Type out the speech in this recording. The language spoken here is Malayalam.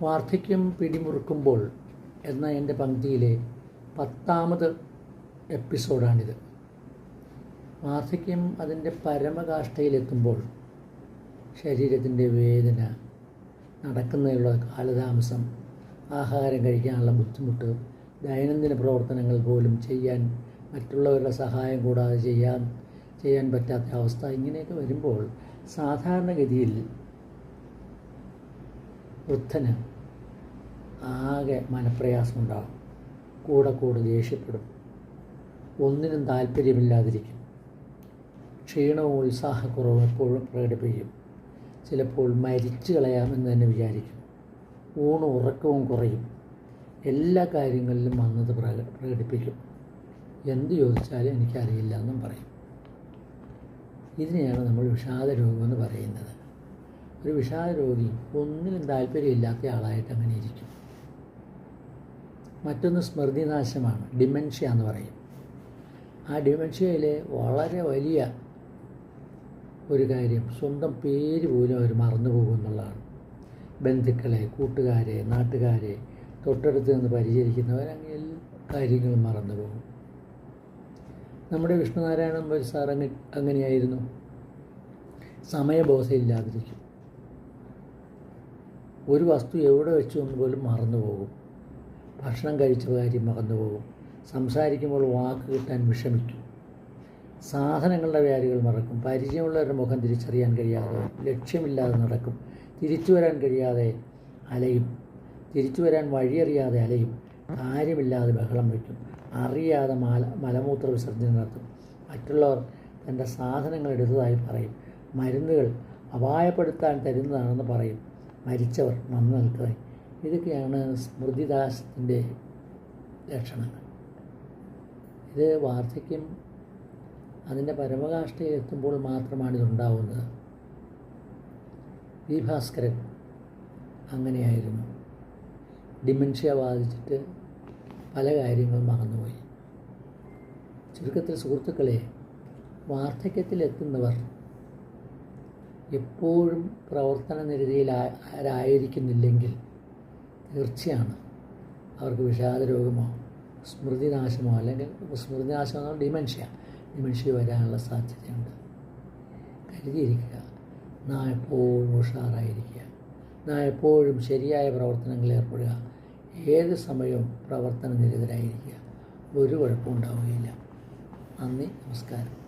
വാർദ്ധക്യം പിടിമുറുക്കുമ്പോൾ എന്ന എന്റെ പങ്ക്തിയിലെ പത്താമത് എപ്പിസോഡാണിത്. വാർദ്ധക്യം അതിന്റെ പരമകാഷ്ഠയിലെത്തുമ്പോൾ ശരീരത്തിന്റെ വേദന നടക്കുന്നതിനുള്ള കാലതാമസം ആഹാരം കഴിക്കാനുള്ള ബുദ്ധിമുട്ട് ദൈനംദിന പ്രവർത്തനങ്ങൾ പോലും ചെയ്യാൻ മറ്റുള്ളവരുടെ സഹായം കൂടാതെ ചെയ്യാൻ ചെയ്യാൻ പറ്റാത്ത അവസ്ഥ ഇങ്ങനെയൊക്കെ വരുമ്പോൾ സാധാരണഗതിയിൽ വൃദ്ധന് ആകെ മനപ്രയാസമുണ്ടാകും കൂടെ കൂടെ ദേഷ്യപ്പെടും. ഒന്നിനും താല്പര്യമില്ലാതിരിക്കും. ക്ഷീണവും ഉത്സാഹക്കുറവും എപ്പോഴും പ്രകടിപ്പിക്കും. ചിലപ്പോൾ മരിച്ചു കളയാമെന്ന് തന്നെ വിചാരിക്കും. ഊണും ഉറക്കവും കുറയും. എല്ലാ കാര്യങ്ങളിലും വന്നത് പ്രക പ്രകടിപ്പിക്കും. എന്ത് ചോദിച്ചാലും എനിക്കറിയില്ല എന്നും പറയും. ഇതിനെയാണ് നമ്മൾ വിഷാദ എന്ന് പറയുന്നത്. ഒരു വിഷാദ രോഗി ഒന്നിനും താല്പര്യമില്ലാത്ത ആളായിട്ട് അങ്ങനെ ഇരിക്കും. മറ്റൊന്ന് സ്മൃതിനാശമാണ് ഡിമെൻഷ്യ എന്ന് പറയും. ആ ഡിമെൻഷ്യയിലെ വളരെ വലിയ ഒരു കാര്യം സ്വന്തം പേര് പോലും അവർ മറന്നു പോകുന്നുള്ളതാണ് ബന്ധുക്കളെ കൂട്ടുകാരെ നാട്ടുകാരെ തൊട്ടടുത്ത് നിന്ന് പരിചരിക്കുന്നവർ അങ്ങനെ എല്ലാ കാര്യങ്ങളും മറന്നു പോകും. നമ്മുടെ വിഷ്ണുനാരായണൻ സാർ അങ്ങനെ അങ്ങനെയായിരുന്നു. സമയബോധമില്ലാതിരിക്കും ഒരു വസ്തു എവിടെ വെച്ചു എന്ന് പോലും മറന്നു പോകും. ഭക്ഷണം കഴിച്ച കാര്യം മറന്നു പോകും. സംസാരിക്കുമ്പോൾ വാക്ക് കിട്ടാൻ വിഷമിക്കും. സാധനങ്ങളുടെ വ്യാധികൾ മറക്കും. പരിചയമുള്ളവരുടെ മുഖം തിരിച്ചറിയാൻ കഴിയാതെ ലക്ഷ്യമില്ലാതെ നടക്കും. തിരിച്ചു വരാൻ കഴിയാതെ അലയും. തിരിച്ചു വരാൻ വഴിയറിയാതെ അലയും. കാര്യമില്ലാതെ ബഹളം വയ്ക്കും. അറിയാതെ മല മലമൂത്ര വിസർജനം നടത്തും. മറ്റുള്ളവർ തന്റെ സാധനങ്ങൾ എടുത്തതായി പറയും. മരുന്നുകൾ അപായപ്പെടുത്താൻ തരുന്നതാണെന്ന് പറയും. മരിച്ചവർ മണ്ണ് നിൽക്കുക ഇതൊക്കെയാണ് സ്മൃതിദാസത്തിന്റെ ലക്ഷണങ്ങൾ. ഇത് വാർദ്ധക്യം അതിന്റെ പരമകാഷ്ഠയിൽ എത്തുമ്പോൾ മാത്രമാണ് ഇതുണ്ടാവുന്നത്. വി ഭാസ്കരൻ അങ്ങനെയായിരുന്നു. ഡിമെൻഷ്യ ബാധിച്ചിട്ട് പല കാര്യങ്ങളും മറന്നുപോയി. ചുരുക്കത്തിൽ സുഹൃത്തുക്കളെ വാർദ്ധക്യത്തിലെത്തുന്നവർ എപ്പോഴും പ്രവർത്തന നിരതിയിലായിരിക്കുന്നില്ലെങ്കിൽ തീർച്ചയാണ് അവർക്ക് വിഷാദ രോഗമോ സ്മൃതിനാശമോ അല്ലെങ്കിൽ സ്മൃതിനാശമോ എന്നാൽ ഡിമെൻഷ്യ ഡിമെൻഷ്യ വരാനുള്ള സാധ്യതയുണ്ട്. കരുതിയിരിക്കുക നാം എപ്പോഴും ഉഷാറായിരിക്കുക. നാം എപ്പോഴും ശരിയായ പ്രവർത്തനങ്ങളിൽ ഏർപ്പെടുക. ഏത് സമയവും പ്രവർത്തന നിരതരായിരിക്കുക ഒരു കുഴപ്പമുണ്ടാവുകയില്ല നന്ദി നമസ്കാരം.